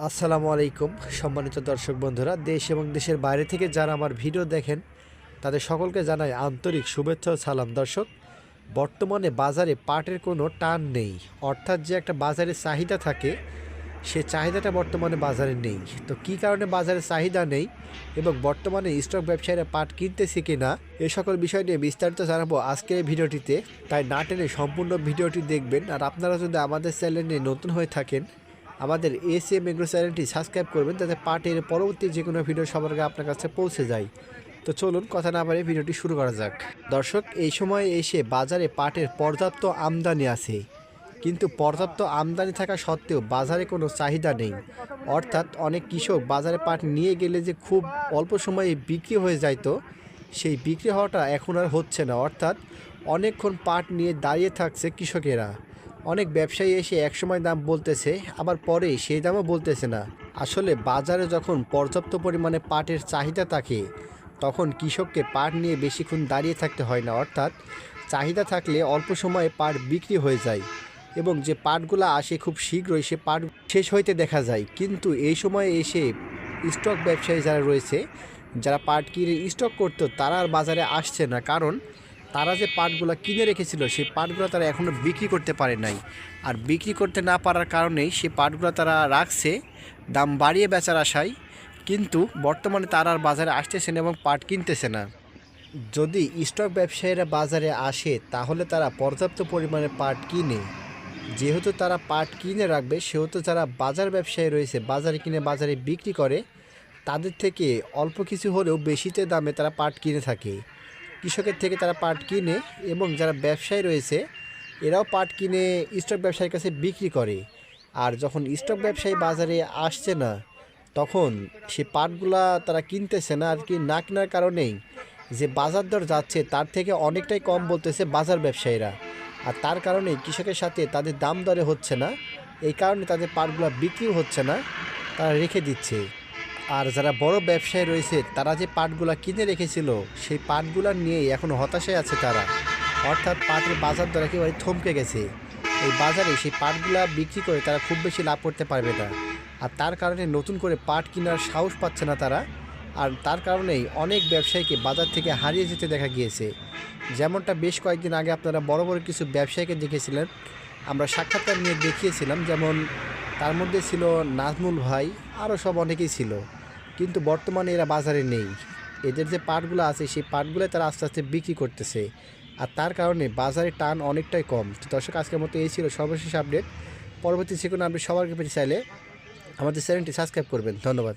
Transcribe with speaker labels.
Speaker 1: আসসালামু আলাইকুম, সম্মানিত দর্শক বন্ধুরা, দেশ এবং দেশের বাইরে থেকে যারা আমার ভিডিও দেখেন, তাদের সকলকে জানাই আন্তরিক শুভেচ্ছা সালাম। দর্শক, বর্তমানে বাজারে পাটের কোনো টান নেই, অর্থাৎ যে একটা বাজারে চাহিদা থাকে, সে চাহিদাটা বর্তমানে বাজারে নেই। তো কী কারণে বাজারে চাহিদা নেই এবং বর্তমানে স্টক ব্যবসায়ীরা পাট কিনতেছে কি না এ সকল বিষয় নিয়ে বিস্তারিত জানাব আজকের এই ভিডিওটিতে। তাই না টেনে সম্পূর্ণ ভিডিওটি দেখবেন, আর আপনারা যদি আমাদের চ্যানেলে নতুন হয়ে থাকেন আমাদের এস এম এগ্রো চ্যানেলটি সাবস্ক্রাইব করবেন যাতে পার্টের পরবর্তী যে কোনো ভিডিও সবার আগে আপনার কাছে পৌঁছে যায়। তো চলুন কথা না বাড়িয়ে ভিডিওটি শুরু করা যাক। দর্শক, এই সময় এসে বাজারে পাটের পর্যাপ্ত আমদানি আছে। কিন্তু পর্যাপ্ত আমদানি থাকা সত্ত্বেও বাজারে কোনো চাহিদা নেই। অর্থাৎ অনেক কৃষক বাজারে পাট নিয়ে গেলে যে খুব অল্প সময়ে বিক্রি হয়ে যাইতো সেই বিক্রি হওয়াটা এখন আর হচ্ছে না। অর্থাৎ অনেকক্ষণ পাট নিয়ে দাঁড়িয়ে থাকছে কৃষকেরা। অনেক ব্যবসায়ী এসে একসময় দাম বলতেছে, আবার পরে সেই দামও বলতেছে না। আসলে বাজারে যখন পর্যাপ্ত পরিমাণে পাটের চাহিদা থাকে, তখন কৃষককে পাট নিয়ে বেশিক্ষণ দাঁড়িয়ে থাকতে হয় না। অর্থাৎ চাহিদা থাকলে অল্প সময়ে পাট বিক্রি হয়ে যায় এবং যে পাটগুলো আসে খুব শীঘ্রই সে পাট শেষ হইতে দেখা যায়। কিন্তু এই সময়ে এসে স্টক ব্যবসায়ী যারা রয়েছে, যারা পাট কিনে স্টক করতো, তারা আর বাজারে আসছে না। কারণ তারা যে পাটগুলো কিনে রেখেছিল সেই পাটগুলো তারা এখনও বিক্রি করতে পারে নাই। আর বিক্রি করতে না পারার কারণেই সেই পাটগুলো তারা রাখছে, দাম বাড়িয়ে বেচার আশায়। কিন্তু বর্তমানে তারা আর বাজারে আসতেছে না এবং পাট কিনতেছে না। যদি স্টক ব্যবসায়ীরা বাজারে আসে, তাহলে তারা পর্যাপ্ত পরিমাণে পাট কিনে। যেহেতু তারা পাট কিনে রাখবে, সেহেতু যারা বাজার ব্যবসায়ী রয়েছে, বাজারে কিনে বাজারে বিক্রি করে, তাদের থেকে অল্প কিছু হলেও বেশিতে দামে তারা পাট কিনে থাকে। কৃষকের থেকে তারা পাট কিনে এবং যারা ব্যবসায়ী রয়েছে, এরাও পাট কিনে স্টক ব্যবসায়ীর কাছে বিক্রি করে। আর যখন স্টক ব্যবসায়ী বাজারে আসছে না, তখন সে পাটগুলা তারা কিনতেছে না আর কি না কেনার কারণেই যে বাজার দর যাচ্ছে তার থেকে অনেকটাই কম বলতেছে বাজার ব্যবসায়ীরা। আর তার কারণে কৃষকের সাথে তাদের দাম দরে হচ্ছে না, এই কারণে তাদের পাটগুলা বিক্রিও হচ্ছে না, তারা রেখে দিচ্ছে। আর যারা বড় ব্যবসায়ী রয়েছে, তারা যে পাটগুলা কিনে রেখেছিল, সেই পাটগুলা নিয়েই এখন হতাশায় আছে তারা। অর্থাৎ পাটের বাজার দর একেবারে থমকে গেছে। এই বাজারে সেই পাটগুলা বিক্রি করে তারা খুব বেশি লাভ করতে পারবে না। আর তার কারণে নতুন করে পাট কেনার সাহস পাচ্ছে না তারা। আর তার কারণেই অনেক ব্যবসায়ীকে বাজার থেকে হারিয়ে যেতে দেখা গিয়েছে। যেমনটা বেশ কয়েকদিন আগে আপনারা বড় বড় কিছু ব্যবসায়ীকে দেখেছিলেন, আমরা সাক্ষাৎকার নিয়ে দেখিয়েছিলাম। যেমন তার মধ্যে ছিল নাজমুল ভাই আরও সব অনেকেই ছিল। কিন্তু বর্তমানে এরা বাজারে নেই। এদের যে পাটগুলো আছে, সেই পাটগুলো তারা আস্তে আস্তে বিক্রি করতেছে। আর তার কারণে বাজারে টান অনেকটাই কম। তো দর্শক, আজকের মতো এই ছিল সর্বশেষ আপডেট পরবর্তী যে কোনো আপডেট সবার কাছে চাইলে আমাদের চ্যানেলটি সাবস্ক্রাইব করবেন। ধন্যবাদ।